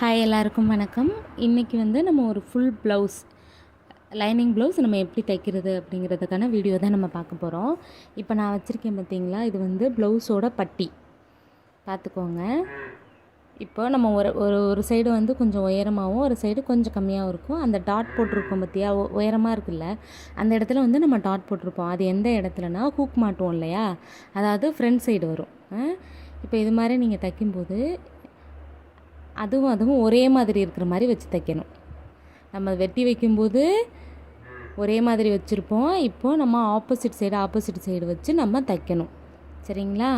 Hi எல்லாருக்கும் வணக்கம். இன்றைக்கி வந்து நம்ம ஒரு ஃபுல் ப்ளவுஸ் லைனிங் ப்ளவுஸ் நம்ம எப்படி தைக்கிறது அப்படிங்கிறதுக்கான வீடியோ தான் நம்ம பார்க்க போகிறோம் இப்போ நான் வச்சுருக்கேன் பார்த்தீங்களா இது வந்து ப்ளவுஸோட பட்டி. பார்த்துக்கோங்க. இப்போ நம்ம ஒரு ஒரு ஒரு சைடு வந்து கொஞ்சம் உயரமாகவும் ஒரு சைடு கொஞ்சம் கம்மியாகவும் இருக்கும். அந்த டாட் போட்டிருக்கோம் பார்த்தியா உயரமாக இருக்குல்ல. அந்த இடத்துல வந்து நம்ம டாட் போட்டிருப்போம். அது எந்த இடத்துலனா ஹூக் மாட்டுவோம் இல்லையா? அதாவது ஃப்ரண்ட் சைடு வரும். ஆ? இப்போ இது மாதிரி நீங்கள் தைக்கும்போது அதுவும் அதுவும் ஒரே மாதிரி இருக்கிற மாதிரி வச்சு தைக்கணும். நம்ம வெட்டி வைக்கும்போது ஒரே மாதிரி வச்சுருப்போம். இப்போது நம்ம ஆப்போசிட் சைடு ஆப்போசிட் சைடு வச்சு நம்ம தைக்கணும். சரிங்களா?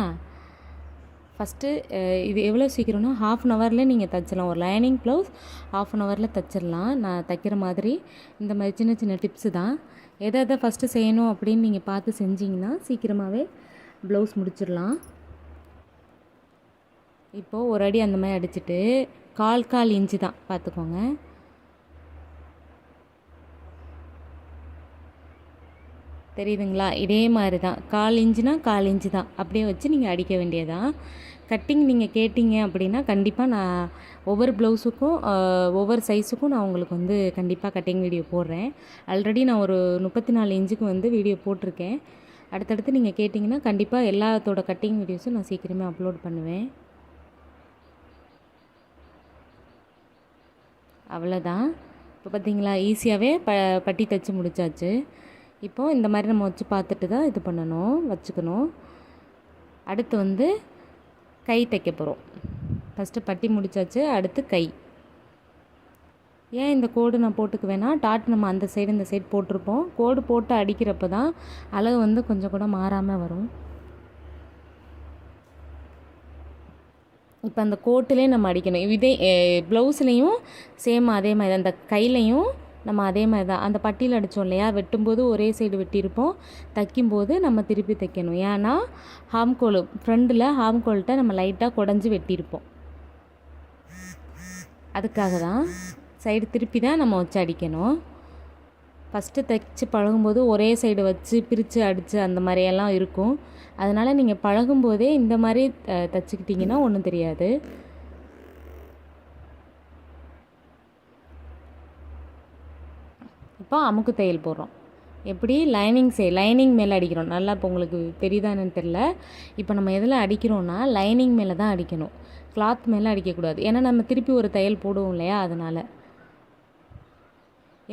ஃபஸ்ட்டு இது எவ்வளோ சீக்கிரம்னா ஹாஃப் அன் ஹவரில் நீங்கள் தைச்சிடலாம். ஒரு லைனிங் ப்ளவுஸ் ஹாஃப் அன் ஹவரில் தைச்சிடலாம். நான் தைக்கிற மாதிரி. இந்த மாதிரி சின்ன சின்ன டிப்ஸு தான். எதை எதை ஃபஸ்ட்டு செய்யணும் அப்படின்னு நீங்கள் பார்த்து செஞ்சிங்கன்னா சீக்கிரமாகவே ப்ளவுஸ் முடிச்சிடலாம். இப்போது ஒரு அடி அந்த மாதிரி அடிச்சுட்டு கால் கால் இன்ச்சு தான். பார்த்துக்கோங்க. தெரியுதுங்களா? இதே மாதிரி தான். கால் இன்ச்சுனா கால் இன்ச்சு தான். அப்படியே வச்சு நீங்கள் அடிக்க வேண்டியதான் கட்டிங் நீங்கள் கேட்டிங்க அப்படின்னா கண்டிப்பாக நான் ஒவ்வொரு ப்ளவுஸுக்கும் ஒவ்வொரு சைஸுக்கும் நான் உங்களுக்கு வந்து கண்டிப்பாக கட்டிங் வீடியோ போடுறேன். ஆல்ரெடி நான் ஒரு முப்பத்தி நாலு இன்ச்சுக்கு வந்து வீடியோ போட்டிருக்கேன். அடுத்தடுத்து நீங்கள் கேட்டிங்கன்னா கண்டிப்பாக எல்லாத்தோட கட்டிங் வீடியோஸும் நான் சீக்கிரமே அப்லோட் பண்ணுவேன். அவ்வளோதான் இப்போ பார்த்தீங்களா ஈஸியாகவே ப பட்டி தைச்சி முடிச்சாச்சு. இப்போது இந்த மாதிரி நம்ம வச்சு பார்த்துட்டு தான் இது பண்ணணும் வச்சுக்கணும். அடுத்து வந்து கை தைக்க போகிறோம் ஃபஸ்ட்டு பட்டி முடிச்சாச்சு அடுத்து கை. ஏன் இந்த கோடு நான் போட்டுக்குவேன்னா டாட் நம்ம அந்த சைடு இந்த சைடு போட்டிருப்போம். கோடு போட்டு அடிக்கிறப்ப தான் அளவு வந்து கொஞ்சம் கூட மாறாமல் வரும். இப்போ அந்த கோட்டிலே நம்ம அடிக்கணும். இதே ப்ளவுஸ்லேயும் சேம் அதே மாதிரி தான். அந்த கையிலையும் நம்ம அதே மாதிரி தான். அந்த பட்டியில் அடித்தோம் இல்லையா? வெட்டும்போது ஒரே சைடு வெட்டியிருப்போம். தைக்கும்போது நம்ம திருப்பி தைக்கணும். ஏன்னா ஹாம்கோல் ஃப்ரண்டில் ஹாம்கோல்கிட்ட நம்ம லைட்டாக குடஞ்சி வெட்டியிருப்போம். அதுக்காக தான் சைடு திருப்பி தான் நம்ம வச்சு அடிக்கணும். ஃபஸ்ட்டு தைச்சி பழகும்போது ஒரே சைடு வச்சு பிரித்து அடித்து அந்த மாதிரியெல்லாம் இருக்கும். அதனால் நீங்கள் பழகும்போதே இந்த மாதிரி தைச்சிக்கிட்டிங்கன்னா ஒன்றும் தெரியாது. இப்போ அமுக்கு தையல் போடுறோம். எப்படி? லைனிங் சை லைனிங் மேலே அடிக்கிறோம். நல்லா இப்போ உங்களுக்கு தெரியுதான்னு தெரில இப்போ நம்ம எதில் அடிக்கிறோன்னா லைனிங் மேலே தான் அடிக்கணும். கிளாத் மேலே அடிக்கக்கூடாது. ஏன்னா நம்ம திருப்பி ஒரு தையல் போடுவோம் இல்லையா? அதனால்.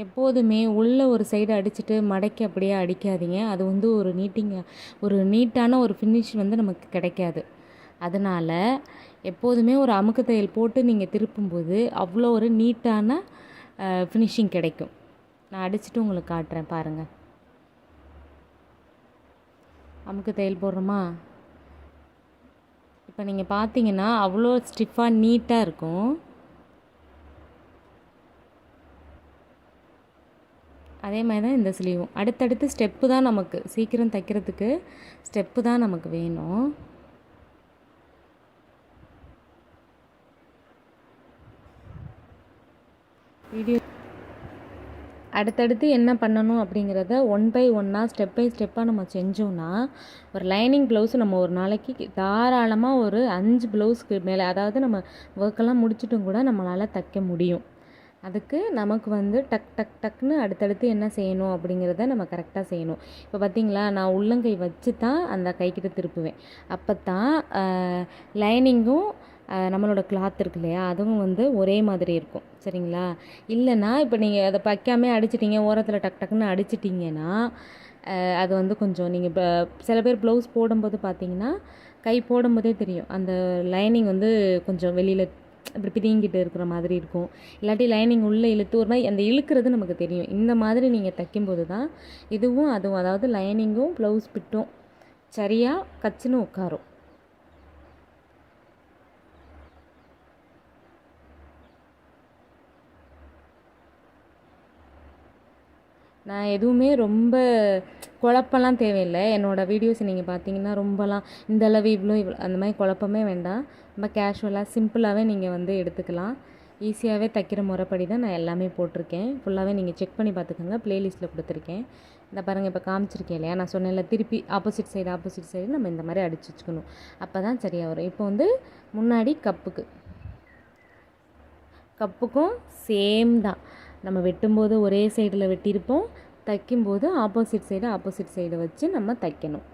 எப்போதுமே உள்ளே ஒரு சைடு அடிச்சுட்டு மடக்கி அப்படியே அடிக்காதீங்க. அது வந்து ஒரு நீட்டிங்க ஒரு நீட்டான ஒரு ஃபினிஷ் வந்து நமக்கு கிடைக்காது. அதனால் எப்போதுமே ஒரு அமுக்கு தையல் போட்டு நீங்கள் திருப்பும்போது அவ்வளோ ஒரு நீட்டான ஃபினிஷிங் கிடைக்கும். நான் அடிச்சுட்டு உங்களுக்கு காட்டுறேன் பாருங்கள் அமுக்கு தையல் போடுறோமா? இப்போ நீங்கள் பார்த்தீங்கன்னா அவ்வளோ ஸ்டிஃபாக நீட்டாக இருக்கும். அதே மாதிரி தான் இந்த ஸ்லீவும் அடுத்தடுத்து ஸ்டெப்பு தான் நமக்கு. சீக்கிரம் தைக்கிறதுக்கு ஸ்டெப்பு தான் நமக்கு வேணும். வீடியோ அடுத்தடுத்து என்ன பண்ணணும் அப்படிங்கிறத ஒன் பை ஒன்னாக ஸ்டெப் பை ஸ்டெப்பாக நம்ம செஞ்சோம்னா ஒரு லைனிங் ப்ளவுஸ் நம்ம ஒரு நாளைக்கு தாராளமாக ஒரு அஞ்சு ப்ளவுஸ்க்கு மேலே அதாவது நம்ம ஒர்க்கெல்லாம் முடிச்சிட்டும் கூட நம்மளால் தைக்க முடியும். அதுக்கு நமக்கு வந்து டக் டக் டக்னு அடுத்தடுத்து என்ன செய்யணும் அப்படிங்கிறத நம்ம கரெக்டாக செய்யணும். இப்போ பார்த்தீங்களா நான் உள்ளங்கை வச்சு தான் அந்த கைக்கிட்ட திருப்புவேன். அப்போ தான் லைனிங்கும் நம்மளோட கிளாத் இருக்கு இல்லையா அதுவும் வந்து ஒரே மாதிரி இருக்கும். சரிங்களா? இல்லைன்னா இப்போ நீங்கள் அதை பக்காமே அடிச்சிட்டிங்க ஓரத்தில் டக் டக்குன்னு அடிச்சிட்டிங்கன்னா அது வந்து கொஞ்சம் நீங்கள் இப்போ சில பேர் ப்ளவுஸ் போடும்போது பார்த்தீங்கன்னா கை போடும்போதே தெரியும். அந்த லைனிங் வந்து கொஞ்சம் வெளியில் இப்படி பிதிங்கிட்டு இருக்கிற மாதிரி இருக்கும். இல்லாட்டி லைனிங் உள்ளே இழுத்து ஒரு மாதிரி அந்த இழுக்கிறது நமக்கு தெரியும். இந்த மாதிரி நீங்கள் தைக்கும்போது தான் இதுவும் அதுவும் அதாவது லைனிங்கும் ப்ளவுஸ் பிட்டும் சரியாக கச்சுன்னு உட்காரும். நான் எதுவுமே ரொம்ப குழப்பம்லாம் தேவையில்லை. என்னோடய வீடியோஸ் நீங்கள் பார்த்தீங்கன்னா ரொம்பலாம் இந்த அளவு இவ்வளோ இவ்வளோ அந்த மாதிரி குழப்பமே வேண்டாம். ரொம்ப கேஷுவலாக சிம்பிளாகவே நீங்கள் வந்து எடுத்துக்கலாம். ஈஸியாகவே தைக்கிற முறைப்படி தான் நான் எல்லாமே போட்டிருக்கேன். ஃபுல்லாகவே நீங்கள் செக் பண்ணி பார்த்துக்கோங்க ப்ளேலிஸ்ட்டில் கொடுத்துருக்கேன். இந்த பாருங்கள் இப்போ காமிச்சிருக்கேன் இல்லையா? நான் சொன்னேன்ல திருப்பி ஆப்போசிட் சைடு ஆப்போசிட் சைடு நம்ம இந்த மாதிரி அடிச்சு வச்சுக்கணும். அப்போ தான் சரியாக வரும். இப்போ வந்து முன்னாடி கப்புக்கு கப்புக்கும் சேம் தான். நம்ம வெட்டும்போது ஒரே சைடில் வெட்டியிருப்போம். தைக்கும்போது ஆப்போசிட் சைடு ஆப்போசிட் சைடு வச்சு நம்ம தைக்கணும்.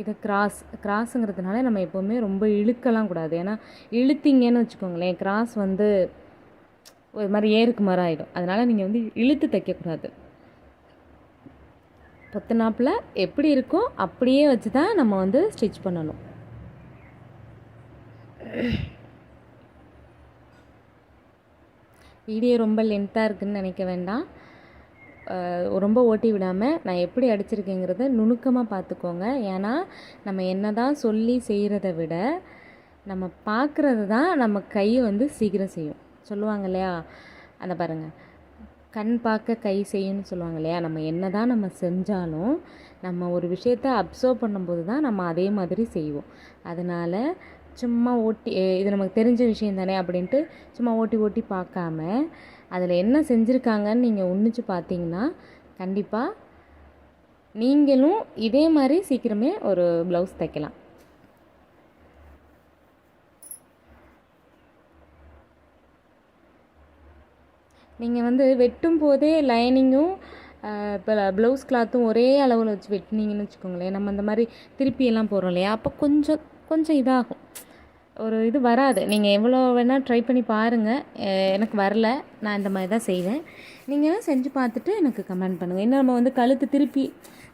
இது கிராஸ் கிராஸுங்கிறதுனால நம்ம எப்போவுமே ரொம்ப இழுக்கலாம் கூடாது. ஏன்னா இழுத்திங்கன்னு வச்சுக்கோங்களேன் கிராஸ் வந்து ஒரு மாதிரி ஏருக்கு மாதிரி ஆகிடும் அதனால் நீங்கள் வந்து இழுத்து தைக்கக்கூடாது. பொத்தனாப்பில் எப்படி இருக்கோ அப்படியே வச்சு தான் நம்ம வந்து ஸ்டிச் பண்ணணும். வீடியோ ரொம்ப லென்த்தாக இருக்குதுன்னு நினைக்க வேண்டாம். ரொம்ப ஓட்டி விடாமல் நான் எப்படி அடிச்சிருக்கேங்கிறத நுணுக்கமாக பார்த்துக்கோங்க ஏன்னா நம்ம என்ன தான் சொல்லி செய்கிறத விட நம்ம பார்க்குறது தான் நம்ம கை வந்து சீக்கிரம் செய்யும். சொல்லுவாங்க இல்லையா? அந்த பாருங்கள் கண் பார்க்க கை செய்யும்னு சொல்லுவாங்க இல்லையா? நம்ம என்ன தான் நம்ம செஞ்சாலும் நம்ம ஒரு விஷயத்த அப்சர்வ் பண்ணும்போது தான் நம்ம அதே மாதிரி செய்வோம். அதனால் சும்மா ஓட்டி இது நமக்கு தெரிஞ்ச விஷயம் தானே அப்படின்ட்டு சும்மா ஓட்டி ஓட்டி பார்க்காம அதில் என்ன செஞ்சுருக்காங்கன்னு நீங்கள் உன்னிச்சு பார்த்தீங்கன்னா கண்டிப்பாக நீங்களும் இதே மாதிரி சீக்கிரமே ஒரு ப்ளவுஸ் தைக்கலாம். நீங்கள் வந்து வெட்டும் போதே லைனிங்கும் இப்போ ப்ளவுஸ் கிளாத்தும் ஒரே அளவில் வச்சு வெட்டினீங்கன்னு வச்சுக்கோங்களேன். நம்ம அந்த மாதிரி திருப்பியெல்லாம் போகிறோம் போடுறோம் இல்லையா? அப்போ கொஞ்சம் கொஞ்சம் இதாகும். ஒரு இது வராது. நீங்கள் எவ்வளோ வேணால் ட்ரை பண்ணி பாருங்கள் எனக்கு வரல. நான் இந்த மாதிரி தான் செய்வேன். நீங்கள் செஞ்சு பார்த்துட்டு எனக்கு கமெண்ட் பண்ணுங்கள் இன்னும் நம்ம வந்து கழுத்து திருப்பி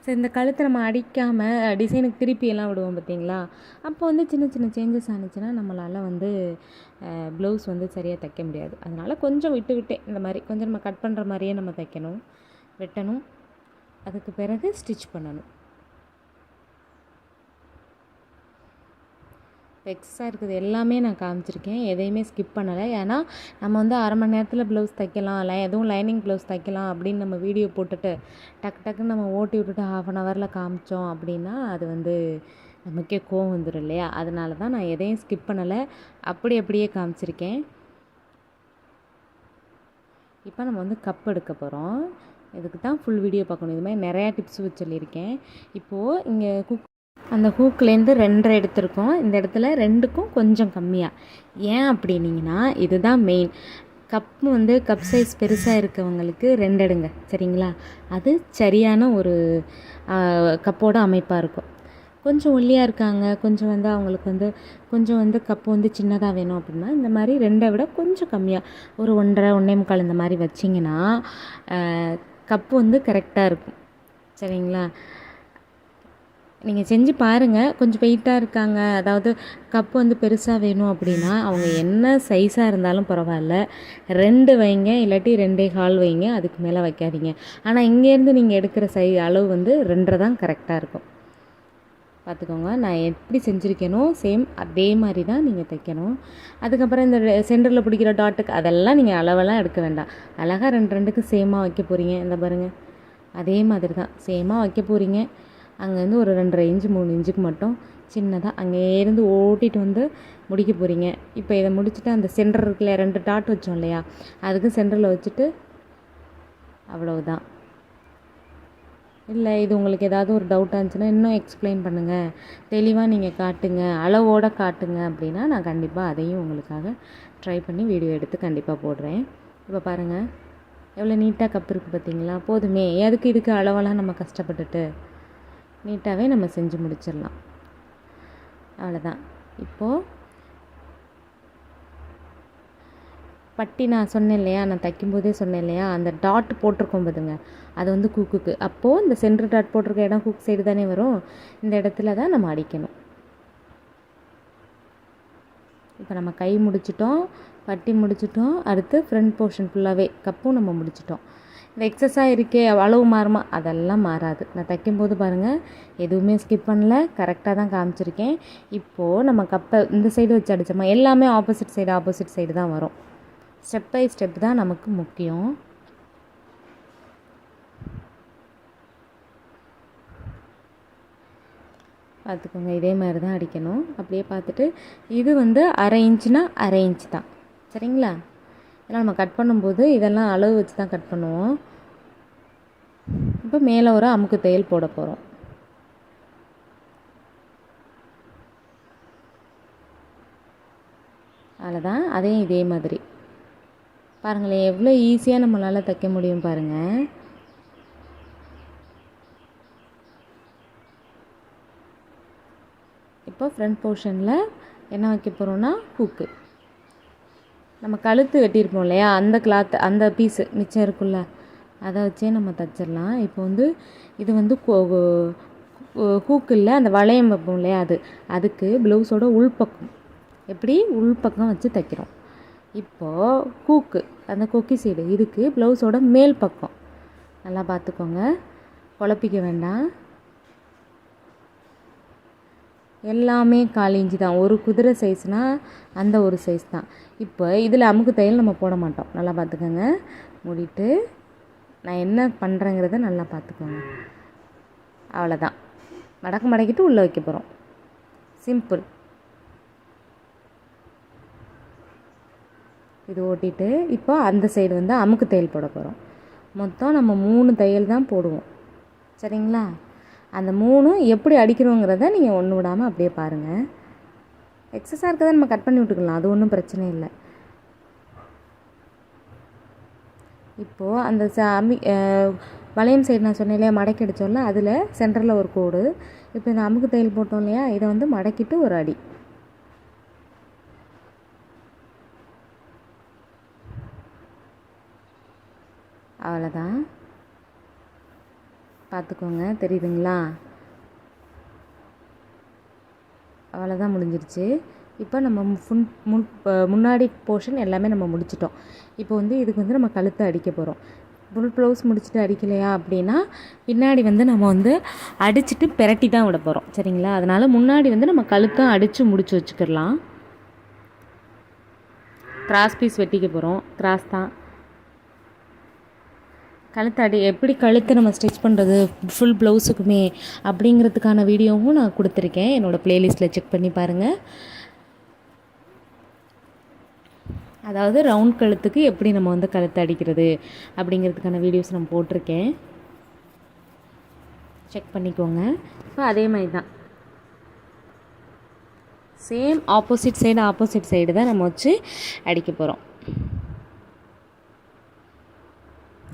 சரி இந்த கழுத்தை நம்ம அடிக்காமல் டிசைனுக்கு திருப்பி எல்லாம் விடுவோம் பார்த்தீங்களா? அப்போ வந்து சின்ன சின்ன சேஞ்சஸ் ஆனிச்சுன்னா நம்மளால் வந்து ப்ளவுஸ் வந்து சரியாக தைக்க முடியாது. அதனால் கொஞ்சம் விட்டு விட்டே இந்த மாதிரி கொஞ்சம் நம்ம கட் பண்ணுற மாதிரியே நம்ம தைக்கணும் வெட்டணும். அதுக்கு பிறகு ஸ்டிச் பண்ணணும். எக்ஸ்ட்ரா இருக்குது. எல்லாமே நான் காமிச்சிருக்கேன். எதையுமே ஸ்கிப் பண்ணலை. ஏன்னா நம்ம வந்து அரை மணி நேரத்தில் ப்ளவுஸ் தைக்கலாம். இல்லை எதுவும் லைனிங் ப்ளவுஸ் தைக்கலாம் அப்படின்னு நம்ம வீடியோ போட்டுட்டு டக்கு டக்குன்னு நம்ம ஓட்டி விட்டுட்டு ஹாஃப் அன் ஹவரில் காமிச்சோம் அப்படின்னா அது வந்து நமக்கே கோவம் வந்துடும் இல்லையா? அதனால தான் நான் எதையும் ஸ்கிப் பண்ணலை. அப்படி அப்படியே காமிச்சிருக்கேன். இப்போ நம்ம வந்து கப் எடுக்க போகிறோம் இதுக்கு தான் ஃபுல் வீடியோ பார்க்கணும். இது மாதிரி நிறையா டிப்ஸ் வச்சு சொல்லியிருக்கேன் இப்போது இங்கே குக் அந்த ஹூக்லேருந்து ரெண்டரை எடுத்திருக்கோம். இந்த இடத்துல ரெண்டுக்கும் கொஞ்சம் கம்மியாக ஏன் அப்படின்னீங்கன்னா இதுதான் மெயின் கப் வந்து கப் சைஸ் பெருசாக இருக்கவங்களுக்கு ரெண்டு எடுங்க சரிங்களா? அது சரியான ஒரு கப்போட அமைப்பாக இருக்கும். கொஞ்சம் ஒல்லியாக இருக்காங்க கொஞ்சம் வந்து அவங்களுக்கு வந்து கொஞ்சம் வந்து கப்பு வந்து சின்னதாக வேணும் அப்படின்னா இந்த மாதிரி ரெண்டை விட கொஞ்சம் கம்மியாக ஒரு ஒன்றரை ஒன்றே முக்கால் இந்த மாதிரி வச்சிங்கன்னா கப்பு வந்து கரெக்டாக இருக்கும். சரிங்களா? நீங்கள் செஞ்சு பாருங்கள் கொஞ்சம் வெயிட்டாக இருக்காங்க. அதாவது கப்பு வந்து பெருசாக வேணும் அப்படின்னா அவங்க என்ன சைஸாக இருந்தாலும் பரவாயில்ல. ரெண்டு வைங்க இல்லாட்டி ரெண்டே கால் வைங்க. அதுக்கு மேலே வைக்காதீங்க. ஆனால் இங்கேருந்து நீங்கள் எடுக்கிற சை அளவு வந்து ரெண்டரை தான் கரெக்டாக இருக்கும். பார்த்துக்கோங்க நான் எப்படி செஞ்சுருக்கேனோ சேம் அதே மாதிரி தான் நீங்கள் தைக்கணும். அதுக்கப்புறம் இந்த சென்டரில் பிடிக்கிற டாட்டுக்கு அதெல்லாம் நீங்கள் அளவெல்லாம் எடுக்க வேண்டாம். அழகாக ரெண்டு ரெண்டுக்கு சேமாக வைக்க போகிறீங்க இந்த பாருங்கள் அதே மாதிரி தான். சேமாக வைக்க போகிறீங்க அங்கேருந்து ஒரு ரெண்டரை இன்ச்சு மூணு இன்ச்சுக்கு மட்டும் சின்னதாக அங்கேருந்து ஓட்டிட்டு வந்து முடிக்க போகிறீங்க இப்போ இதை முடிச்சுட்டு அந்த சென்டர் இருக்குல்ல ரெண்டு டாட் வச்சோம் இல்லையா அதுக்கு சென்டரில் வச்சுட்டு அவ்வளவுதான். இல்லை இது உங்களுக்கு ஏதாவது ஒரு டவுட்டாக இருந்துச்சுன்னா இன்னும் எக்ஸ்பிளைன் பண்ணுங்கள் தெளிவாக நீங்கள் காட்டுங்க அளவோடு காட்டுங்க அப்படின்னா நான் கண்டிப்பாக அதையும் உங்களுக்காக ட்ரை பண்ணி வீடியோ எடுத்து கண்டிப்பாக போடுறேன். இப்போ பாருங்கள் எவ்வளோ நீட்டாக கப் இருக்குது பார்த்தீங்களா போதுமே எதுக்கு இதுக்கு அளவெல்லாம் நம்ம கஷ்டப்பட்டுட்டு? நீட்டாகவே நம்ம செஞ்சு முடிச்சிடலாம். அவ்வளோதான். இப்போது பட்டி நான் சொன்னேன் இல்லையா நான் தைக்கும்போதே சொன்னேன் இல்லையா அந்த டாட் போட்டிருக்கோம் பாருங்க அது வந்து குக்குக்கு. அப்போது இந்த சென்ட்ரு டாட் போட்டிருக்க இடம் குக் சைடு தானே வரும். இந்த இடத்துல தான் நம்ம அடிக்கணும். இப்போ நம்ம கை முடிச்சிட்டோம் பட்டி முடிச்சிட்டோம் அடுத்து ஃப்ரண்ட் போர்ஷன் ஃபுல்லாகவே கப்பும் நம்ம முடிச்சிட்டோம். எக்ஸஸாக இருக்கே அளவு மாறுமா? அதெல்லாம் மாறாது. நான் தைக்கும்போது பாருங்கள் எதுவுமே ஸ்கிப் பண்ணல. கரெக்டாக தான் காமிச்சிருக்கேன். இப்போது நம்ம கப்பை இந்த சைடு வச்சு அடித்தோமா எல்லாமே ஆப்போசிட் சைடு ஆப்போசிட் சைடு தான் வரும். ஸ்டெப் பை ஸ்டெப் தான் நமக்கு முக்கியம். பார்த்துக்கோங்க இதே மாதிரி தான் அடிக்கணும். அப்படியே பார்த்துட்டு இது வந்து அரை இன்ச்சுனா அரை இன்ச்சு தான். சரிங்களா? இதெல்லாம் நம்ம கட் பண்ணும்போது இதெல்லாம் அளவு வச்சு தான் கட் பண்ணுவோம். இப்போ மேலே ஒரு அமுக்கு தையல் போட போகிறோம் அவ்வளோதான் அதையும் இதே மாதிரி. பாருங்களேன் எவ்வளோ ஈஸியாக நம்மளால் தைக்க முடியும் பாருங்கள் இப்போ ஃப்ரண்ட் போர்ஷனில் என்ன வைக்க போகிறோன்னா ஹூக்கு நம்ம கழுத்து வெட்டியிருப்போம் இல்லையா? அந்த கிளாத் அந்த பீஸு மிச்சம் இருக்குல்ல அதை வச்சே நம்ம தைச்சிடலாம். இப்போ வந்து இது வந்து ஹூக்கு இல்லை அந்த வளையம் வைப்போம் இல்லையா அது? அதுக்கு ப்ளவுஸோட உள்பக்கம். எப்படி? உள்பக்கம் வச்சு தைக்கிறோம். இப்போது ஹூக்கு அந்த கொக்கி சைடு இதுக்கு ப்ளவுஸோட மேல் பக்கம். நல்லா பார்த்துக்கோங்க. குழப்பிக்க வேண்டாம். எல்லாமே கால் இஞ்சி தான். ஒரு குதிரை சைஸ்னால் அந்த ஒரு சைஸ் தான். இப்போ இதில் அமுக்கு தையல் நம்ம போட மாட்டோம். நல்லா பார்த்துக்கோங்க. மூடிட்டு. நான் என்ன பண்ணுறேங்கிறத நல்லா பார்த்துக்கோங்க. அவ்வளோதான் மடக்கு மடக்கிட்டு உள்ளே வைக்க போகிறோம் சிம்பிள் இது ஓட்டிட்டு இப்போ அந்த சைடு வந்து அமுக்கு தையல் போட போகிறோம் மொத்தம் நம்ம மூணு தையல் தான் போடுவோம். சரிங்களா? அந்த மூணும் எப்படி அடிக்கிறோங்கிறத நீங்கள் ஒன்று விடாமல் அப்படியே பாருங்கள் எக்ஸஸாக இருக்கிறத நம்ம கட் பண்ணி விட்டுக்கலாம். அது ஒன்றும் பிரச்சனை இல்லை. இப்போது அந்த ச அமி வளையம் சைடு நான் சொன்னேன் இல்லையா மடக்கி அடித்தோம்ல அதில் சென்டரில் ஒரு கோடு. இப்போ இந்த அமுக்கு தையல் போட்டோம் இல்லையா இதை வந்து மடக்கிட்டு ஒரு அடி. அவ்வளோதான் பார்த்துக்கோங்க தெரியுதுங்களா? அவ்வளோதான் முடிஞ்சிருச்சு. இப்போ நம்ம ஃபுன் முன் முன்னாடி போர்ஷன் எல்லாமே நம்ம முடிச்சிட்டோம். இப்போ வந்து இதுக்கு வந்து நம்ம கழுத்தை அடிக்க போகிறோம் ஃபுல் ப்ளவுஸ் முடிச்சுட்டு அடிக்கலையா அப்படின்னா பின்னாடி வந்து நம்ம வந்து அடிச்சுட்டு பிரட்டி தான் விட போகிறோம் சரிங்களா? அதனால் முன்னாடி வந்து நம்ம கழுத்தை அடித்து முடிச்சு வச்சுக்கிடலாம். கிராஸ் பீஸ் வெட்டிக்க போகிறோம் கிராஸ் தான். கழுத்து அடி எப்படி கழுத்தை நம்ம ஸ்டிச் பண்ணுறது ஃபுல் ப்ளவுஸுக்குமே அப்படிங்கிறதுக்கான வீடியோவும் நான் கொடுத்துருக்கேன். என்னோடய ப்ளேலிஸ்ட்டில் செக் பண்ணி பாருங்கள் அதாவது ரவுண்ட் கழுத்துக்கு எப்படி நம்ம வந்து கழுத்து அடிக்கிறது அப்படிங்கிறதுக்கான வீடியோஸ் நான் போட்டிருக்கேன். செக் பண்ணிக்கோங்க. இப்போ அதே மாதிரி தான் same opposite side opposite side தான் நம்ம வச்சு அடிக்க போகிறோம்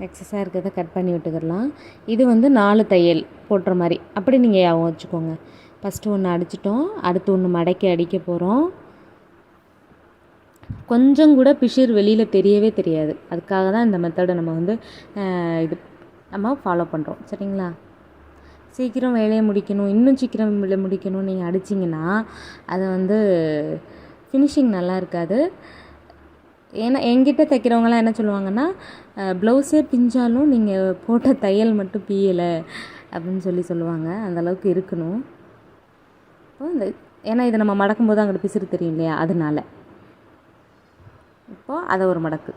எக்ஸஸாக இருக்கிறத கட் பண்ணி விட்டுக்கிடலாம் இது வந்து நாலு தையல் போட்டுற மாதிரி. அப்படி நீங்கள் ஞாபகம் வச்சுக்கோங்க. ஃபஸ்ட்டு ஒன்று அடிச்சிட்டோம். அடுத்து ஒன்று மடக்கி அடிக்க போகிறோம் கொஞ்சம் கூட பிஷிர் வெளியில் தெரியவே தெரியாது. அதுக்காக தான் இந்த மெத்தடை நம்ம வந்து இது நம்ம ஃபாலோ பண்ணுறோம் சரிங்களா? சீக்கிரம் வேலையை முடிக்கணும் இன்னும் சீக்கிரம் வேலை முடிக்கணும் நீங்கள் அடிச்சிங்கன்னா அது வந்து ஃபினிஷிங் நல்லா இருக்காது. ஏன்னா என்கிட்ட தைக்கிறவங்களாம் என்ன சொல்லுவாங்கன்னா ப்ளவுஸே பிஞ்சாலும் நீங்கள் போட்ட தையல் மட்டும் பியலை அப்படின்னு சொல்லி சொல்லுவாங்க. அந்தளவுக்கு இருக்கணும். இப்போ இந்த ஏன்னா இதை நம்ம மடக்கும்போது அங்கிட்ட பிசிறு தெரியும் இல்லையா? அதனால. இப்போது அதை ஒரு மடக்கு.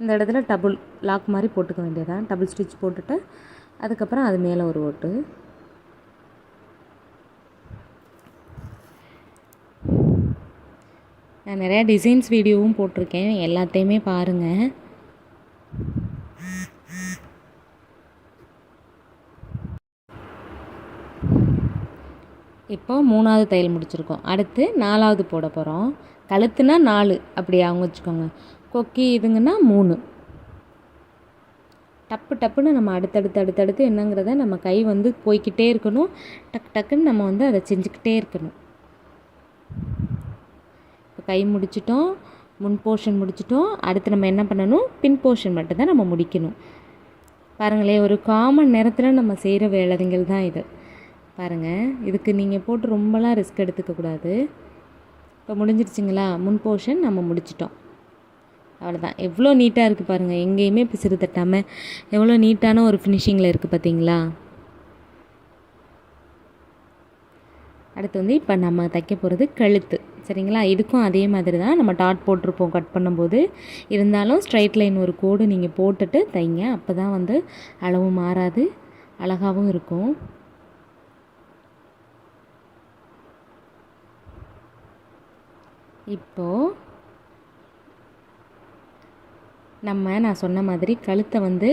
இந்த இடத்துல டபுள் லாக் மாதிரி போட்டுக்க வேண்டியதான் டபுள் ஸ்டிச் போட்டுட்டு அதுக்கப்புறம் அது மேலே ஒரு ஓட்டு. நான் நிறையா டிசைன்ஸ் வீடியோவும் போட்டிருக்கேன். எல்லாத்தையுமே பாருங்கள் இப்போ மூணாவது தையல் முடிச்சிருக்கோம். அடுத்து நாலாவது போட போகிறோம் கழுத்துனா நாலு அப்படி அவங்க வச்சுக்கோங்க. கொக்கி இதுங்கன்னா மூணு. டப்பு டப்புன்னு நம்ம அடுத்தடுத்து அடுத்தடுத்து என்னங்கிறத நம்ம கை வந்து போய்கிட்டே இருக்கணும். டக்கு டக்குன்னு நம்ம வந்து அதை செஞ்சுக்கிட்டே இருக்கணும். இப்போ கை முடிச்சிட்டோம். முன் போர்ஷன் முடிச்சிட்டோம். அடுத்து நம்ம என்ன பண்ணணும்? பின் போர்ஷன் மட்டும்தான் நம்ம முடிக்கணும். பாருங்களேன் ஒரு காமன் நேரத்தில் நம்ம செய்கிற வேலைங்கள் தான் இது. பாருங்கள் இதுக்கு நீங்கள் போட்டு ரொம்பலாம் ரிஸ்க் எடுத்துக்கக்கூடாது இப்போ முடிஞ்சிருச்சுங்களா முன் போர்ஷன் நம்ம முடிச்சிட்டோம். அவ்வளோதான் எவ்வளோ நீட்டாக இருக்குது பாருங்கள் எங்கேயுமே பிசிறு தட்டாமல் எவ்வளோ நீட்டான ஒரு ஃபினிஷிங்கில் இருக்குது பார்த்தீங்களா அடுத்து வந்து இப்போ நம்ம தைக்க போகிறது கழுத்து. சரிங்களா? இதுக்கும் அதே மாதிரி தான் நம்ம டாட் போட்டிருப்போம் கட் பண்ணும்போது. இருந்தாலும் ஸ்ட்ரைட் லைன் ஒரு கோடு நீங்கள் போட்டுட்டு தைங்க. அப்போ தான் வந்து அளவு மாறாது. அழகாகவும் இருக்கும். இப்போது நம்ம நான் சொன்ன மாதிரி கழுத்தை வந்து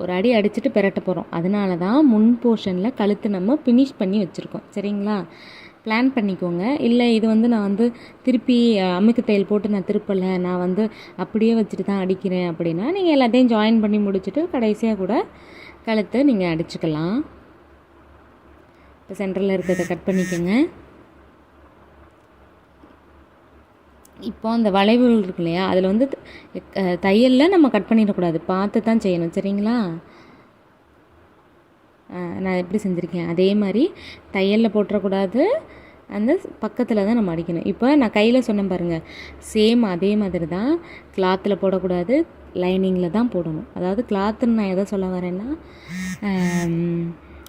ஒரு அடி அடிச்சுட்டு பெரட்ட போகிறோம் அதனால தான் முன் போர்ஷனில் கழுத்து நம்ம ஃபினிஷ் பண்ணி வச்சுருக்கோம். சரிங்களா? பிளான் பண்ணிக்கோங்க. இல்லை இது வந்து நான் வந்து திருப்பி அமுக்கு தையல் போட்டு நான் திருப்பலை நான் வந்து அப்படியே வச்சுட்டு தான் அடிக்கிறேன் அப்படின்னா நீங்கள் எல்லாத்தையும் ஜாயின் பண்ணி முடிச்சுட்டு கடைசியாக கூட கழுத்தை நீங்கள் அடிச்சுக்கலாம். இப்போ சென்டரில் இருக்கிறத கட் பண்ணிக்கோங்க. இப்போ அந்த வளைவுகள் இருக்கு இல்லையா? அதில் வந்து தையலில் நம்ம கட் பண்ணிடக்கூடாது. பார்த்து தான் செய்யணும். சரிங்களா? நான் எப்படி செஞ்சுருக்கேன்? அதே மாதிரி தையலில் போட்டுறக்கூடாது. அந்த பக்கத்தில் தான் நம்ம அடிக்கணும். இப்போ நான் கையில் சொன்னேன் பாருங்கள் சேம் அதே மாதிரி தான் கிளாத்தில் போடக்கூடாது. லைனிங்கில் தான் போடணும். அதாவது கிளாத்துன்னு நான் எதை சொல்ல வரேன்னா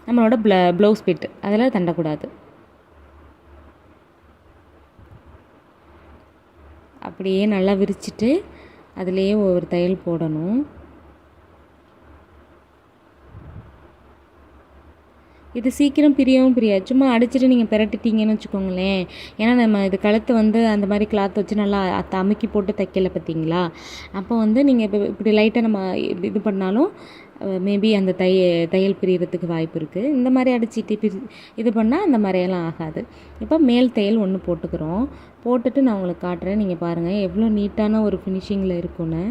நம்மளோட ப்ள ப்ளவுஸ் பிட் அதில் தண்டக்கூடாது. அப்படியே நல்லா விரிச்சிட்டு அதுலேயே ஒவ்வொரு தையல் போடணும். இது சீக்கிரம் பிரியவும் பிரியாது. சும்மா அடிச்சுட்டு நீங்கள் பெரட்டிட்டீங்கன்னு வச்சுக்கோங்களேன். ஏன்னா நம்ம இது கழுத்து வந்து அந்த மாதிரி கிளாத் வச்சு நல்லா அமுக்கி போட்டு தைக்கல பார்த்தீங்களா அப்போ வந்து நீங்கள் இப்போ இப்படி லைட்டாக நம்ம இது பண்ணாலும் மேபி அந்த தைய தையல் பிரியறதுக்கு வாய்ப்பு இருக்குது இந்த மாதிரி அடிச்சிட்டு பிரி இது பண்ணால் அந்த மாதிரியெல்லாம் ஆகாது. இப்போ மேல் தையல் ஒன்று போட்டுக்கிறோம். போட்டுட்டு நான் உங்களுக்கு காட்டுறேன். நீங்கள் பாருங்கள் எவ்வளோ நீட்டான ஒரு ஃபினிஷிங்கில் இருக்குன்னு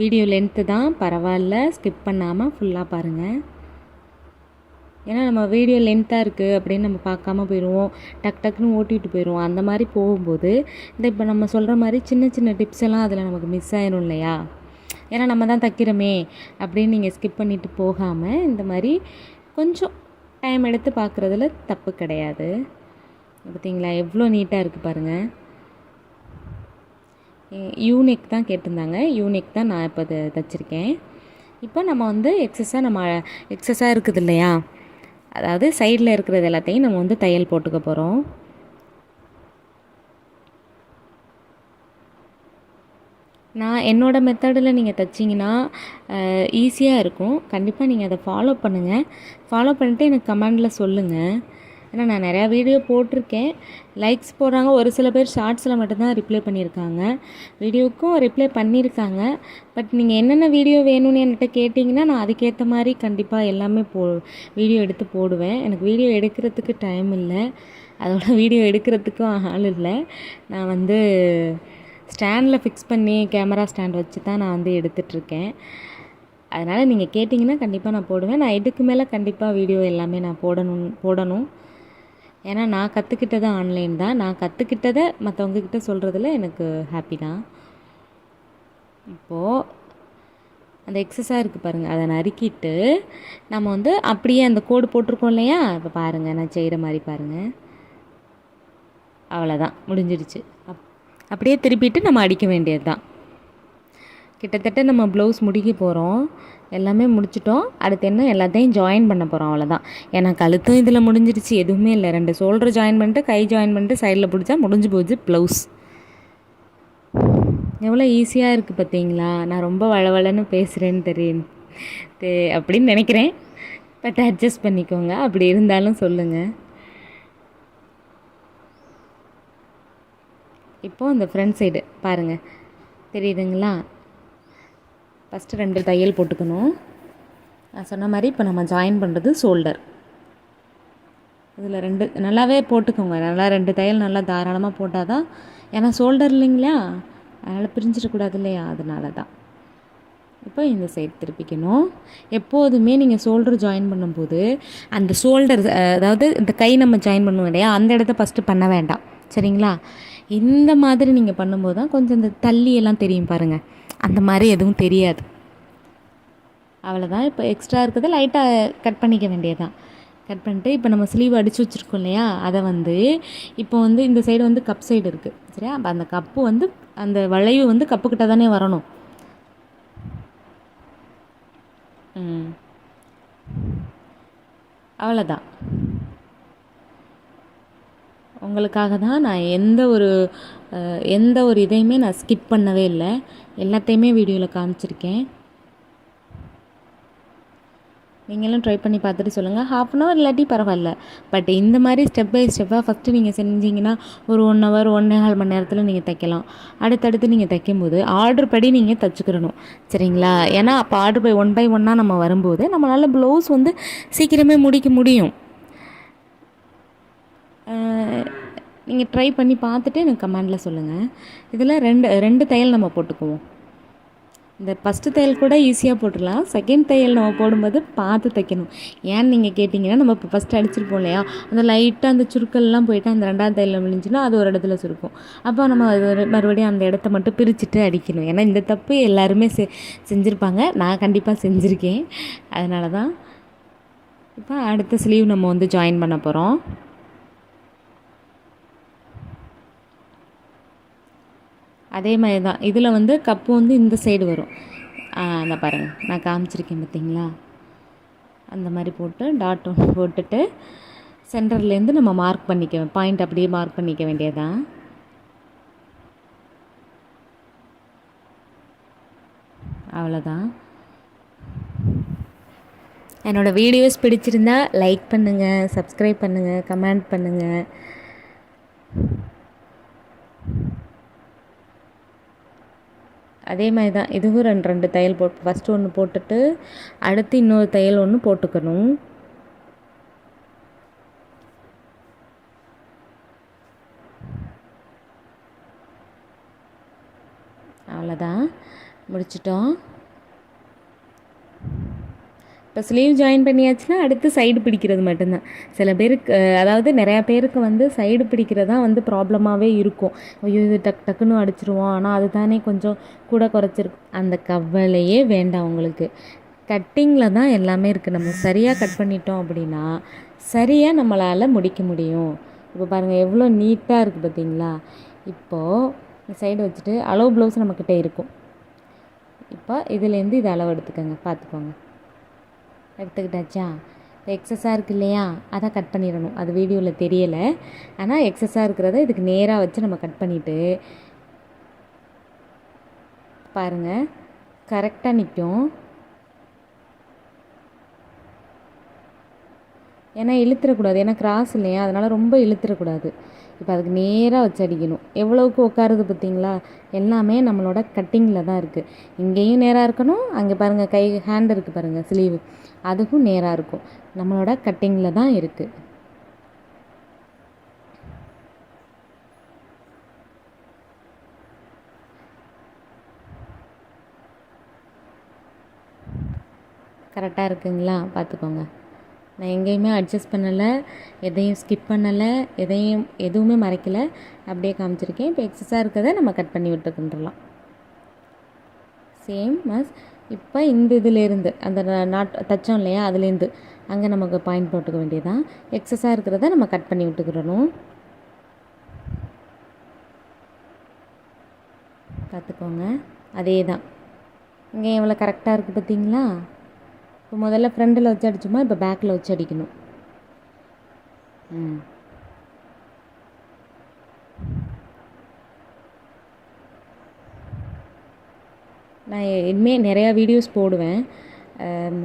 வீடியோ லென்த்து தான் பரவாயில்ல ஸ்கிப் பண்ணாமல் ஃபுல்லாக பாருங்கள் ஏன்னா நம்ம வீடியோ லென்த்தாக இருக்குது அப்படின்னு நம்ம பார்க்காம போயிடுவோம். டக் டக்குன்னு ஓட்டிகிட்டு போயிடுவோம். அந்த மாதிரி போகும்போது இந்த இப்போ நம்ம சொல்கிற மாதிரி சின்ன சின்ன டிப்ஸ் எல்லாம் அதில் நமக்கு மிஸ் ஆயிரும் இல்லையா? ஏன்னா நம்ம தான் தைக்கிறோமே அப்படின்னு நீங்கள் ஸ்கிப் பண்ணிவிட்டு போகாமல் இந்த மாதிரி கொஞ்சம் டைம் எடுத்து பார்க்குறதுல தப்பு கிடையாது. பார்த்தீங்களா எவ்வளோ நீட்டாக இருக்குது பாருங்கள் யூனிக் தான் கேட்டிருந்தாங்க. யூனிக் தான் நான் இப்போ அதை தைச்சிருக்கேன். இப்போ நம்ம வந்து எக்ஸஸாக நம்ம எக்ஸஸாக இருக்குது இல்லையா? அதாவது சைடில் இருக்கிறது எல்லாத்தையும் நம்ம வந்து தையல் போட்டுக்க போகிறோம் நான் என்னோடய மெத்தடில் நீங்கள் தைச்சிங்கன்னா ஈஸியாக இருக்கும். கண்டிப்பாக நீங்கள் அதை ஃபாலோ பண்ணுங்கள் ஃபாலோ பண்ணிட்டு எனக்கு கமெண்டில் சொல்லுங்கள் ஏன்னா நான் நிறையா வீடியோ போட்டிருக்கேன். லைக்ஸ் போடுறாங்க. ஒரு சில பேர் ஷார்ட்ஸில் மட்டும்தான் ரிப்ளை பண்ணியிருக்காங்க. வீடியோவுக்கும் ரிப்ளை பண்ணியிருக்காங்க. பட் நீங்கள் என்னென்ன வீடியோ வேணும்னு என்கிட்ட கேட்டிங்கன்னா நான் அதுக்கேற்ற மாதிரி கண்டிப்பாக எல்லாமே போ வீடியோ எடுத்து போடுவேன். எனக்கு வீடியோ எடுக்கிறதுக்கு டைம் இல்லை. அதோட வீடியோ எடுக்கிறதுக்கும் ஆள் இல்லை. நான் வந்து ஸ்டாண்டில் ஃபிக்ஸ் பண்ணி கேமரா ஸ்டாண்ட் வச்சு தான் நான் வந்து எடுத்துகிட்ருக்கேன் அதனால் நீங்கள் கேட்டிங்கன்னா கண்டிப்பாக நான் போடுவேன். நான் இதுக்கு மேலே கண்டிப்பாக வீடியோ எல்லாமே நான் போடணும் போடணும். ஏன்னா நான் கற்றுக்கிட்டது ஆன்லைன் தான். நான் கற்றுக்கிட்டதை மற்றவங்க கிட்ட சொல்கிறதுல எனக்கு ஹாப்பி தான். இப்போது அந்த எக்ஸஸாக இருக்குது பாருங்கள் அதை நறுக்கிட்டு நம்ம வந்து அப்படியே அந்த கோடு போட்டிருக்கோம் இல்லையா? இப்போ பாருங்கள் நான் செய்கிற மாதிரி பாருங்கள் அவ்வளோதான் முடிஞ்சிடுச்சு. அப் அப்படியே திருப்பிட்டு நம்ம அடிக்க வேண்டியது தான் கிட்டத்தட்ட நம்ம ப்ளவுஸ் முடிக்க போகிறோம் எல்லாமே முடிச்சிட்டோம். அடுத்து என்ன? எல்லாத்தையும் ஜாயின் பண்ண போகிறோம் அவ்வளோதான் ஏன்னா கழுத்தும் இதில் முடிஞ்சிடுச்சு எதுவுமே இல்லை. ரெண்டு ஷோல்டர் ஜாயின் பண்ணிட்டு கை ஜாயின் பண்ணிட்டு சைடில் பிடிச்சா முடிஞ்சு போச்சு ப்ளவுஸ் எவ்வளோ ஈஸியாக இருக்குது பார்த்தீங்களா நான் ரொம்ப வளவளன்னு பேசுகிறேன்னு தெரியும். தெ அப்படின்னு நினைக்கிறேன். பட் அட்ஜஸ்ட் பண்ணிக்கோங்க. அப்படி இருந்தாலும் சொல்லுங்கள் இப்போது அந்த ஃப்ரண்ட் சைடு பாருங்கள் தெரியுதுங்களா? ஃபஸ்ட்டு ரெண்டு தையல் போட்டுக்கணும். நான் சொன்ன மாதிரி இப்போ நம்ம ஜாயின் பண்ணுறது ஷோல்டர் இதில் ரெண்டு நல்லாவே போட்டுக்கோங்க. நல்லா ரெண்டு தையல் நல்லா தாராளமாக போட்டால் தான் ஏன்னா ஷோல்டர் இல்லைங்களா? அதனால் பிரிஞ்சிடக்கூடாது இல்லையா? அதனால தான் இப்போ இந்த சைடு திருப்பிக்கணும். எப்போதுமே நீங்கள் ஷோல்டர் ஜாயின் பண்ணும்போது அந்த ஷோல்டர் அதாவது இந்த கை நம்ம ஜாயின் பண்ணுவோம் இல்லையா? அந்த இடத்த ஃபஸ்ட்டு பண்ண வேண்டாம். சரிங்களா? இந்த மாதிரி நீங்கள் பண்ணும்போது தான் கொஞ்சம் இந்த தள்ளி எல்லாம் தெரியும் பாருங்கள் அந்த மாதிரி எதுவும் தெரியாது. அவ்வளோதான் இப்போ எக்ஸ்ட்ரா இருக்கிறத லைட்டாக கட் பண்ணிக்க வேண்டியதுதான். கட் பண்ணிட்டு இப்போ நம்ம ஸ்லீவ் அடித்து வச்சுருக்கோம் இல்லையா? அதை வந்து இப்போ வந்து இந்த சைடு வந்து கப் சைடு இருக்குது சரியா? அப்போ அந்த கப்பு வந்து அந்த வளைவு வந்து கப்புக்கிட்ட தானே வரணும். ம். அவ்வளோதான் உங்களுக்காக தான் நான் எந்த ஒரு எந்த ஒரு இதையுமே நான் ஸ்கிப் பண்ணவே இல்லை. எல்லாத்தையுமே வீடியோவில் காமிச்சிருக்கேன். நீங்களும் ட்ரை பண்ணி பார்த்துட்டு சொல்லுங்கள் ஹாஃப் அன் ஹவர் இல்லாட்டி பரவாயில்ல. பட் இந்த மாதிரி ஸ்டெப் பை ஸ்டெப்பாக ஃபஸ்ட்டு நீங்கள் செஞ்சீங்கன்னா ஒரு ஒன் ஹவர் ஒன்றே கால் மணி நேரத்தில் நீங்கள் தைக்கலாம். அடுத்தடுத்து நீங்கள் தைக்கும்போது ஆர்டர் படி நீங்கள் தைச்சிக்கிறணும் சரிங்களா? ஏன்னா அப்போ ஆர்டர் பை ஒன் பை ஒன்னாக நம்ம வரும்போது நம்மளால் ப்ளவுஸ் வந்து சீக்கிரமே முடிக்க முடியும். நீங்கள் ட்ரை பண்ணி பார்த்துட்டு எனக்கு கமெண்டில் சொல்லுங்கள் இதில் ரெண்டு ரெண்டு தையல் நம்ம போட்டுக்குவோம். இந்த ஃபஸ்ட்டு தையல் கூட ஈஸியாக போட்டுடலாம். செகண்ட் தையல் நம்ம போடும்போது பார்த்து தைக்கணும். ஏன்னு நீங்கள் கேட்டிங்கன்னா நம்ம இப்போ ஃபஸ்ட்டு அடிச்சிருப்போம் இல்லையா? அந்த லைட்டாக அந்த சுருக்கள்லாம் போயிட்டு அந்த ரெண்டாவது தையல் விழுந்துச்சுன்னா அது ஒரு இடத்துல சுருக்கும். அப்போ நம்ம அது ஒரு மறுபடியும் அந்த இடத்த மட்டும் பிரிச்சுட்டு அடிக்கணும். ஏன்னா இந்த தப்பு எல்லாருமே செ செஞ்சுருப்பாங்க. நான் கண்டிப்பாக செஞ்சுருக்கேன். அதனால தான் இப்போ அடுத்த ஸ்லீவ் நம்ம வந்து ஜாயின் பண்ண போகிறோம் அதே மாதிரி தான் இதில் வந்து கப்பு வந்து இந்த சைடு வரும். அந்த பாருங்கள் நான் காமிச்சிருக்கேன் பார்த்தீங்களா? அந்த மாதிரி போட்டு டாட் ஒன்று போட்டுட்டு சென்டர்லேருந்து நம்ம மார்க் பண்ணிக்க பாயிண்ட் அப்படியே மார்க் பண்ணிக்க வேண்டியதான் அவ்வளோதான் என்னோடய வீடியோஸ் பிடிச்சிருந்தா லைக் பண்ணுங்கள் சப்ஸ்கிரைப் பண்ணுங்கள் கமெண்ட் பண்ணுங்கள் அதே மாதிரி தான் இதுவும் ரெண்டு ரெண்டு தையல் போ ஃபஸ்ட்டு ஒன்று போட்டுட்டு அடுத்து இன்னொரு தையல் ஒன்று போட்டுக்கணும். அவ்வளோதான் முடிச்சிட்டோம். இப்போ ஸ்லீவ் ஜாயின் பண்ணியாச்சுன்னா அடுத்து சைடு பிடிக்கிறது மட்டும்தான். சில பேருக்கு அதாவது நிறையா பேருக்கு வந்து சைடு பிடிக்கிறது தான் வந்து ப்ராப்ளமாகவே இருக்கும். ஐயோ இது டக் டக்குன்னு அடிச்சிருவோம் ஆனால் அது தானே கொஞ்சம் கூட குறைச்சிருக்கு அந்த கவலையே வேண்டாம் உங்களுக்கு. கட்டிங்கில் தான் எல்லாமே இருக்குது நம்ம சரியாக கட் பண்ணிட்டோம் அப்படின்னா சரியாக நம்மளால் முடிக்க முடியும். இப்போ பாருங்கள் எவ்வளோ நீட்டாக இருக்குது பார்த்தீங்களா? இப்போது சைடு வச்சுட்டு அளவு ப்ளவுஸ் நம்மக்கிட்ட இருக்கும். இப்போ இதுலேருந்து இது அளவு எடுத்துக்கோங்க. பார்த்துக்கோங்க. எடுத்துக்கிட்டாச்சா? இப்போ எக்ஸஸாக இருக்கு இல்லையா? அதை கட் பண்ணிடணும். அது வீடியோவில் தெரியலை. ஆனால் எக்ஸஸாக இருக்கிறத இதுக்கு நேராக வச்சு நம்ம கட் பண்ணிவிட்டு பாருங்கள் கரெக்டாக நிற்கும் ஏன்னா இழுத்துறக்கூடாது. ஏன்னா கிராஸ் இல்லையா? அதனால் ரொம்ப இழுத்துறக்கூடாது. இப்போ அதுக்கு நேராக வச்சு அடிக்கணும் எவ்வளோவுக்கு உட்காருது பார்த்தீங்களா எல்லாமே நம்மளோட கட்டிங்கில் தான் இருக்குது இங்கேயும் நேராக இருக்கணும் அங்கே பாருங்கள் கை ஹேண்ட் இருக்குது பாருங்கள் ஸ்லீவு அதுக்கும் நேராக இருக்கும். நம்மளோட கட்டிங்கில் தான் இருக்குது கரெக்டாக இருக்குங்களா? பார்த்துக்கோங்க நான் எங்கேயுமே அட்ஜஸ்ட் பண்ணலை எதையும் ஸ்கிப் பண்ணலை எதையும் எதுவுமே மறைக்கலை. அப்படியே காமிச்சிருக்கேன். இப்போ எக்ஸஸாக இருக்கிறத நம்ம கட் பண்ணி விட்டுக்கின்றலாம். சேம் மஸ் இப்போ இந்த இதுலேருந்து அந்த நாட் தச்சோம் இல்லையா அதுலேருந்து அங்கே நமக்கு பாயிண்ட் போட்டுக்க வேண்டியதான் எக்ஸஸாக இருக்கிறத நம்ம கட் பண்ணி விட்டுக்கிறணும் பார்த்துக்கோங்க. அதே தான் இங்கே எவ்வளோ கரெக்டாக இருக்குது பார்த்தீங்களா? இப்போ முதல்ல ஃப்ரண்டில் வச்சு அடிச்சோமா இப்போ பேக்கில் வச்சு அடிக்கணும். ம். நான் இனிமேல் நிறையா வீடியோஸ் போடுவேன்.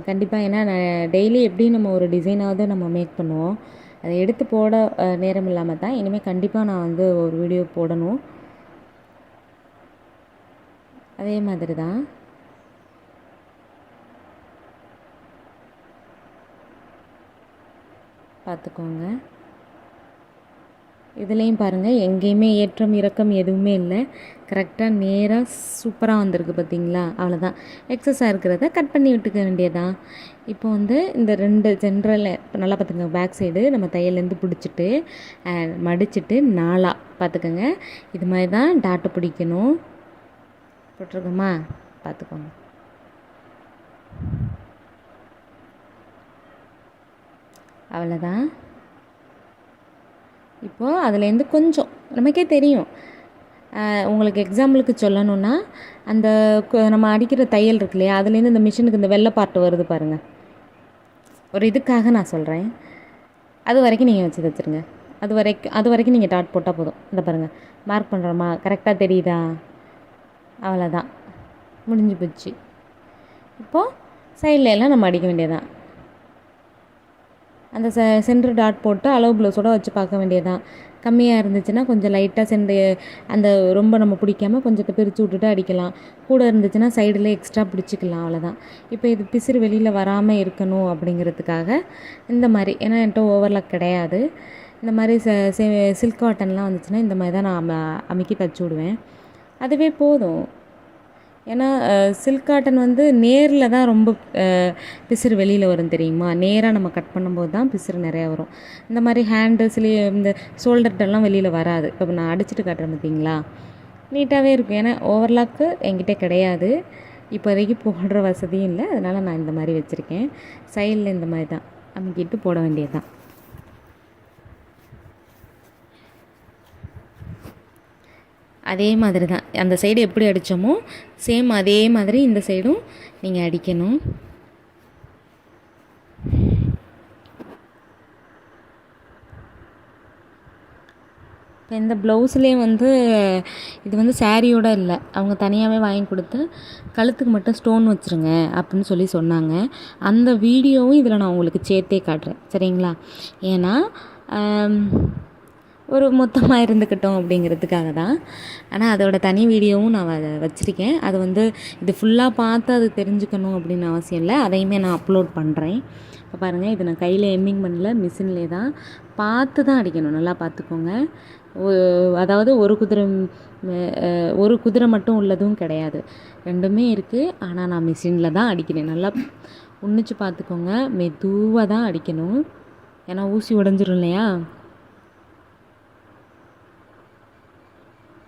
கண்டிப்பாக ஏன்னா நான் டெய்லி எப்படி நம்ம ஒரு டிசைனாவது நம்ம மேக் பண்ணுவோம். அதை எடுத்து போட நேரம் இல்லாமல் தான். இனிமேல் கண்டிப்பாக நான் வந்து ஒரு வீடியோ போடணும். அதே மாதிரி தான் பார்த்துக்கோங்க. இதுலேயும் பாருங்கள் எங்கேயுமே ஏற்றம் இறக்கம் எதுவுமே இல்லை. கரெக்டாக நேராக சூப்பராக வந்திருக்கு பார்த்தீங்களா அவ்வளோதான் எக்ஸஸாக இருக்கிறத கட் பண்ணி விட்டுக்க வேண்டியதான் இப்போ வந்து இந்த ரெண்டு ஜென்ரல் இப்போ நல்லா பார்த்துக்கோங்க பேக் சைடு நம்ம தையல்லேருந்து பிடிச்சிட்டு மடிச்சிட்டு நாளாக பார்த்துக்கோங்க இது மாதிரி தான் டாட்டு பிடிக்கணும். போட்டிருக்கோமா? பார்த்துக்கோங்க அவ்வளோதான் இப்போது அதுலேருந்து கொஞ்சம் நமக்கே தெரியும். உங்களுக்கு எக்ஸாம்பிளுக்கு சொல்லணுன்னா அந்த நம்ம அடிக்கிற தையல் இருக்கு இல்லையா அதுலேருந்து இந்த மிஷினுக்கு இந்த வெள்ளை பாட்டு வருது பாருங்கள் ஒரு இதுக்காக நான் சொல்கிறேன் அது வரைக்கும் நீங்கள் வச்சு தைச்சிருங்க. அது வரைக்கும் அது வரைக்கும் நீங்கள் டாட் போட்டால் போதும். இந்த பாருங்கள் மார்க் பண்ணுறோமா கரெக்டாக தெரியுதா? அவ்வளோதான் முடிஞ்சு போச்சு. இப்போது சைடில் எல்லாம் நம்ம அடிக்க வேண்டியதான் அந்த செ சென்டர் டாட் போட்டு அளவு ப்ளவுஸோடு வச்சு பார்க்க வேண்டியதான் கம்மியாக இருந்துச்சுன்னா கொஞ்சம் லைட்டாக சென்று அந்த ரொம்ப நம்ம பிடிக்காமல் கொஞ்சத்தை பிரித்து விட்டுட்டு அடிக்கலாம். கூட இருந்துச்சுன்னா சைடில் எக்ஸ்ட்ரா பிடிச்சிக்கலாம் அவ்வளோதான் இப்போ இது பிசிறு வெளியில் வராமல் இருக்கணும் அப்படிங்கிறதுக்காக இந்த மாதிரி ஏன்னா என்கிட்ட ஓவர்லாக் கிடையாது. இந்த மாதிரி ச சில்க் காட்டன்லாம் வந்துச்சுன்னா இந்த மாதிரி தான் நான் அம அமுக்கி தச்சு விடுவேன். அதுவே போதும். ஏன்னா சில்க் காட்டன் வந்து நேரில் தான் ரொம்ப பிசுறு வெளியில் வரும் தெரியுமா? நேராக நம்ம கட் பண்ணும்போது தான் பிசுறு நிறையா வரும். இந்த மாதிரி ஹேண்டு இந்த ஷோல்டர்டெல்லாம் வெளியில் வராது. இப்போ நான் அடிச்சுட்டு காட்டுறேன் பார்த்தீங்களா நீட்டாகவே இருக்கும். ஏன்னா ஓவர்லாக்கு என்கிட்ட கிடையாது. இப்போதைக்கு போடுற வசதியும் இல்லை. அதனால் நான் இந்த மாதிரி வச்சுருக்கேன். சைடில் இந்த மாதிரி தான். அமுக்கிட்டு போட வேண்டியது தான். அதே மாதிரி தான். அந்த சைடு எப்படி அடித்தோமோ சேம் அதே மாதிரி இந்த சைடும் நீங்கள் அடிக்கணும். இப்போ இந்த ப்ளவுஸ்லேயே வந்து இது வந்து சாரியோட இல்லை. அவங்க தனியாகவே வாங்கி கொடுத்து கழுத்துக்கு மட்டும் ஸ்டோன் வச்சுருங்க அப்படின்னு சொல்லி சொன்னாங்க. அந்த வீடியோவும் இதில் நான் உங்களுக்கு சேர்த்தே காட்டுறேன். சரிங்களா? ஏன்னா ஒரு மொத்தமாக இருந்துக்கிட்டோம் அப்படிங்கிறதுக்காக தான். ஆனால் அதோட தனி வீடியோவும் நான் அதை வச்சுருக்கேன். அது வந்து இது ஃபுல்லாக பார்த்து அது தெரிஞ்சுக்கணும் அப்படின்னு அவசியம் இல்லை. அதையுமே நான் அப்லோட் பண்ணுறேன் இப்போ பாருங்கள் இது நான் கையில் எம்மிங் பண்ணல மிஷின்லே தான். பார்த்து தான் அடிக்கணும் நல்லா பார்த்துக்கோங்க. அதாவது ஒரு குதிரை ஒரு குதிரை மட்டும் உள்ளதும் கிடையாது. ரெண்டுமே இருக்குது ஆனால் நான் மிஷினில் தான் அடிக்கிறேன். நல்லா உன்னிச்சு பார்த்துக்கோங்க. மெதுவாக தான் அடிக்கணும். ஏன்னா ஊசி உடஞ்சிரும் இல்லையா?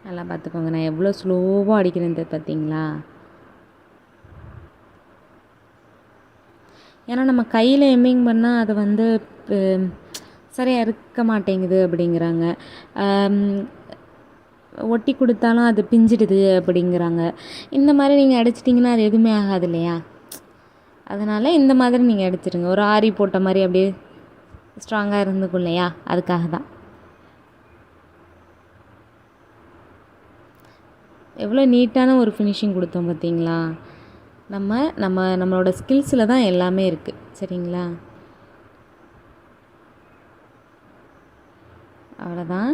நல்லா பார்த்துக்கோங்க. நான் எவ்வளோ ஸ்லோவாக அடிக்கிறேன் பார்த்தீங்களா? ஏன்னா நம்ம கையில் எம்மிங் பண்ணால் அது வந்து சரியாக இருக்க மாட்டேங்குது அப்படிங்கிறாங்க. ஒட்டி கொடுத்தாலும் அது பிஞ்சிடுது அப்படிங்கிறாங்க. இந்த மாதிரி நீங்கள் அடிச்சிட்டிங்கன்னா அது எதுவுமே ஆகாது இல்லையா? அதனால் இந்த மாதிரி நீங்கள் அடிச்சிடுங்க ஒரு ஆரி போட்ட மாதிரி அப்படியே ஸ்ட்ராங்காக இருந்துக்கும் இல்லையா? அதுக்காக தான். எவ்வளோ நீட்டான ஒரு ஃபினிஷிங் கொடுத்தோம் பார்த்தீங்களா? நம்ம நம்ம நம்மளோட ஸ்கில்ஸில் தான் எல்லாமே இருக்குது சரிங்களா? அவ்வளோதான்.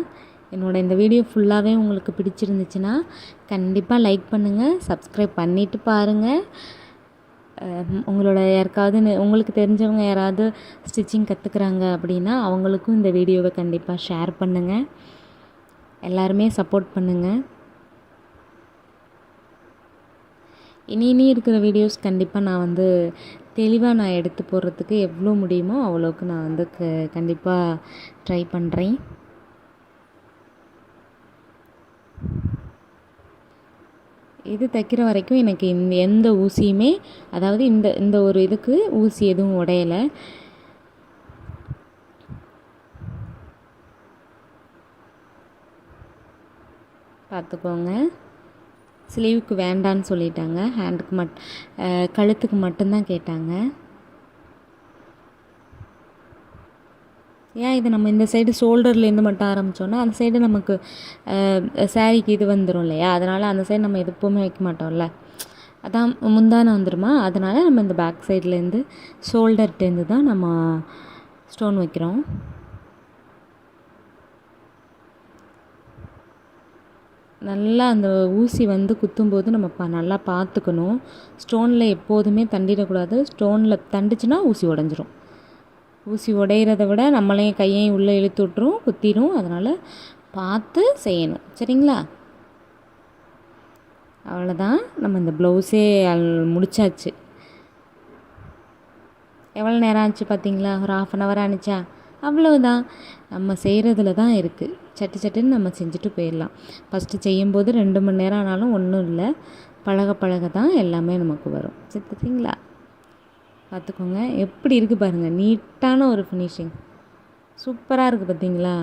என்னோட இந்த வீடியோ ஃபுல்லாகவே உங்களுக்கு பிடிச்சிருந்துச்சுன்னா கண்டிப்பாக லைக் பண்ணுங்கள் சப்ஸ்கிரைப் பண்ணிவிட்டு பாருங்கள் உங்களோட யாருக்காவது உங்களுக்கு தெரிஞ்சவங்க யாராவது ஸ்டிச்சிங் கற்றுக்குறாங்க அப்படின்னா அவங்களுக்கும் இந்த வீடியோவை கண்டிப்பாக ஷேர் பண்ணுங்கள் எல்லாருமே சப்போர்ட் பண்ணுங்கள் இனி இனி இருக்கிற வீடியோஸ் கண்டிப்பாக நான் வந்து தெளிவாக நான் எடுத்து போடுறதுக்கு எவ்வளோ முடியுமோ அவ்வளோக்கு நான் வந்து க கண்டிப்பாக ட்ரை பண்ணுறேன் இது தைக்கிற வரைக்கும் எனக்கு இந்த எந்த ஊசியுமே அதாவது இந்த இந்த ஒரு இதுக்கு ஊசி எதுவும் உடையலை. பார்த்துக்கோங்க. ஸ்லீவுக்கு வேண்டான்னு சொல்லிட்டாங்க. ஹேண்டுக்கு மட் கழுத்துக்கு மட்டும்தான் கேட்டாங்க. ஏன் இது நம்ம இந்த சைடு ஷோல்டர்லேருந்து மட்டும் ஆரம்பித்தோன்னா அந்த சைடு நமக்கு சாரிக்கு இது வந்துடும் இல்லையா? அதனால் அந்த சைடு நம்ம எப்போவுமே வைக்க மாட்டோம்ல. அதான் முந்தான வந்துடுமா அதனால் நம்ம இந்த பேக் சைட்லேருந்து ஷோல்டர்ட்டேருந்து தான் நம்ம ஸ்டோன் வைக்கிறோம். நல்லா அந்த ஊசி வந்து குத்தும்போது நம்ம ப நல்லா பார்த்துக்கணும். ஸ்டோனில் எப்போதுமே தண்டிடக்கூடாது. ஸ்டோனில் தண்டிச்சுன்னா ஊசி உடஞ்சிரும். ஊசி உடையிறத விட நம்மளையும் கையையும் உள்ளே இழுத்து விட்ரும் குத்திடும் அதனால் பார்த்து செய்யணும். சரிங்களா? அவ்வளோதான். நம்ம இந்த ப்ளவுஸே முடிச்சாச்சு. எவ்வளோ நேரம் ஆச்சு பார்த்தீங்களா? ஒரு ஆஃப் அன் ஹவர் ஆனிச்சா அவ்வளவுதான். நம்ம செய்கிறதுல தான் இருக்குது சட்டு சட்டுன்னு நம்ம செஞ்சுட்டு போயிடலாம். ஃபஸ்ட்டு செய்யும்போது ரெண்டு மணி நேரம் ஆனாலும் ஒன்றும் இல்லை. பழக பழக தான் எல்லாமே நமக்கு வரும். சரிங்களா பார்த்துக்கோங்க. எப்படி இருக்குது பாருங்கள் நீட்டான ஒரு ஃபினிஷிங் சூப்பராக இருக்குது பார்த்தீங்களா